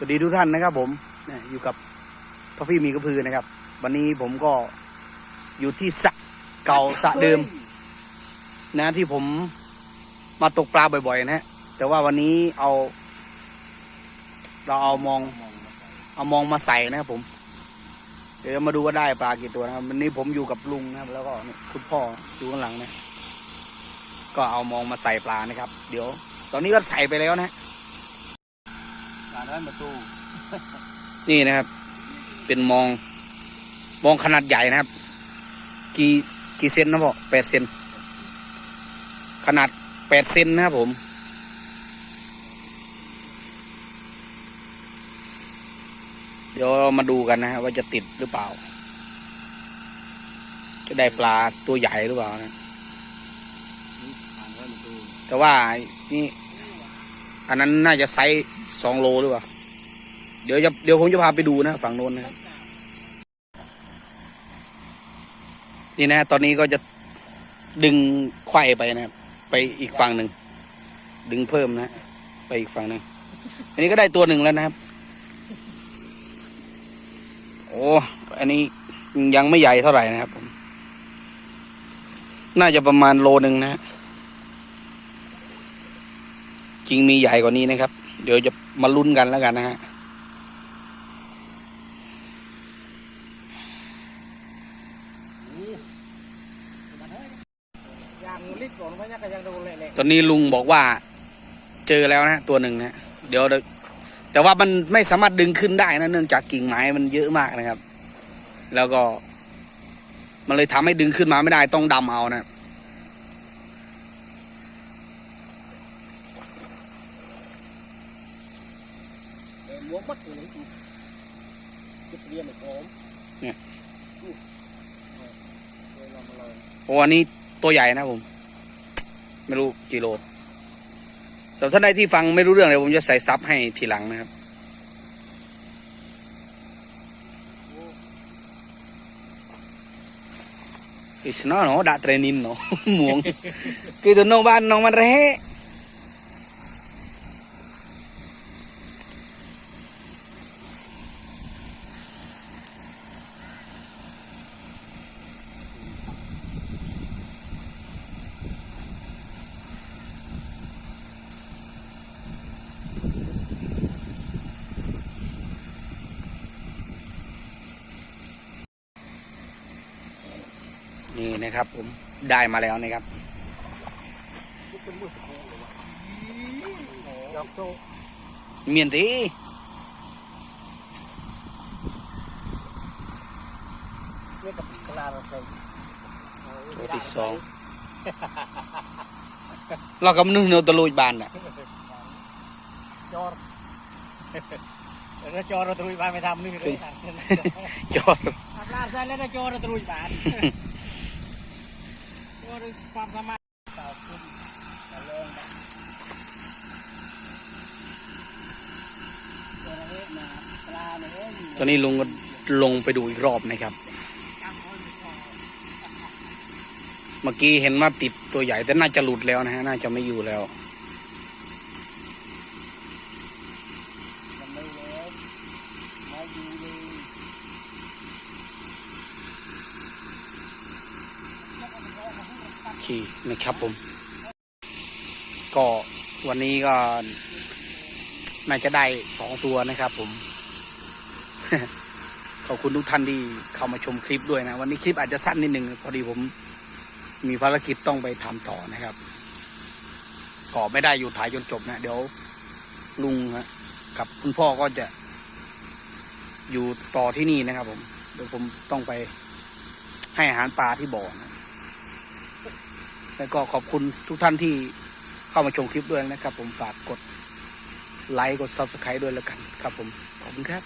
สวัสดีทุกท่านนะครับ ผมอยู่กับทอฟฟี่มีกระพือนะครับ วันนี้ผมก็อยู่ที่สะเก่าสะเดิม นะที่ผมมาตกปลาบ่อยๆ นะฮะแต่ว่าวันนี้เอา เราเอามอง เอามองมาใส่นะครับผม เดี๋ยวมาดูว่าได้ปลากี่ตัวนะครับ วันนี้ผมอยู่กับลุงนะครับ แล้วก็คุณพ่ออยู่ข้างหลังนะ ก็เอามองมาใส่ปลานะครับ เดี๋ยว ตอนนี้ก็ใส่ไปแล้วนะฮะ นี่นะครับ เป็นมอง มองขนาดใหญ่นะครับ กี่กี่เซนนะพ่อแปดเซนขนาดแปดเซนนะครับผม เดี๋ยวเรามาดูกันนะฮะว่าจะติดหรือเปล่า จะได้ปลาตัวใหญ่หรือเปล่านะ แต่ว่านี่ อันนั้นน่าจะไซส์สองโลหรือเปล่า เดี๋ยวจะเดี๋ยวผมจะพาไปดูนะฝั่งโน้นนะนี่นะ ตอนนี้ก็จะดึงไขว้ไปนะครับไปอีกฝั่งหนึ่ง ดึงเพิ่มนะ ไปอีกฝั่งหนึ่งอันนี้ก็ได้ตัวหนึ่งแล้วนะครับ โอ้อันนี้ยังไม่ใหญ่เท่าไหร่นะครับผม น่าจะประมาณโลหนึ่งนะฮะ จริงมีใหญ่กว่านี้นะครับ เดี๋ยวจะมาลุ้นกันแล้วกันนะฮะยางลิกก่อนว่ายังก็ยังโดนเละตอนนี้ลุงบอกว่า เจอแล้วนะตัวหนึ่งนะเดี๋ยวแต่ว่ามันไม่สามารถดึงขึ้นได้นะเนื่องจากกิ่งไม้มันเยอะมากนะครับ แล้วก็ มันเลยทำให้ดึงขึ้นมาไม่ได้ต้องดำเอานะ ม้วนมัดเลยจุดเรียนหอมเลยลองมาเลยโอ้อันนี้ตัวใหญ่นะผม ไม่รู้กิโลสำหรับท่านใดที่ฟังไม่รู้เรื่องเลยผมจะใส่ซับให้ทีหลังนะครับ Is no no đã training no muông cái tụi nó ban nó mà ré นี่นะครับผมได้มาแล้วนะครับเป็นมือสกู เลยวะยกโซ่เมียนตีเนี่ยกับปลาเราใส่ตัวที่สองเรากำนึงเนื้อตะลุยบานอะจอดแล้วจอดเราตรุยบ้านไม่ทำนี่เลยจอดปลาใส่แล้วจอดเราตรุยบ้าน ด้วยความสามารถต่อขึ้นมาลงตัวเล็กมาปลาเนี่ยตอนนี้ลุงก็ลงไปดูอีกรอบนะครับ เมื่อกี้เห็นว่าติดตัวใหญ่แต่น่าจะหลุดแล้วนะฮะ น่าจะไม่อยู่แล้ว มันไม่เล็กไม่ดีเลย โอเค นะครับผม ก็วันนี้ก็น่าจะได้สองตัวนะครับผม ขอบคุณทุกท่านที่เข้ามาชมคลิปด้วยนะ วันนี้คลิปอาจจะสั้นนิดหนึ่งพอดีผมมีภารกิจต้องไปทำต่อนะครับ ก็ไม่ได้อยู่ถ่ายจนจบนะ เดี๋ยวลุงฮะกับคุณพ่อก็จะ อยู่ต่อที่นี่นะครับผม เดี๋ยวผมต้องไปให้อาหารปลาที่บ่อนะ แล้วก็ขอบคุณทุกท่านที่เข้ามาชมคลิปด้วยนะครับ ผมฝากกดไลค์กด subscribe ด้วยแล้วกันครับผมขอบคุณครับ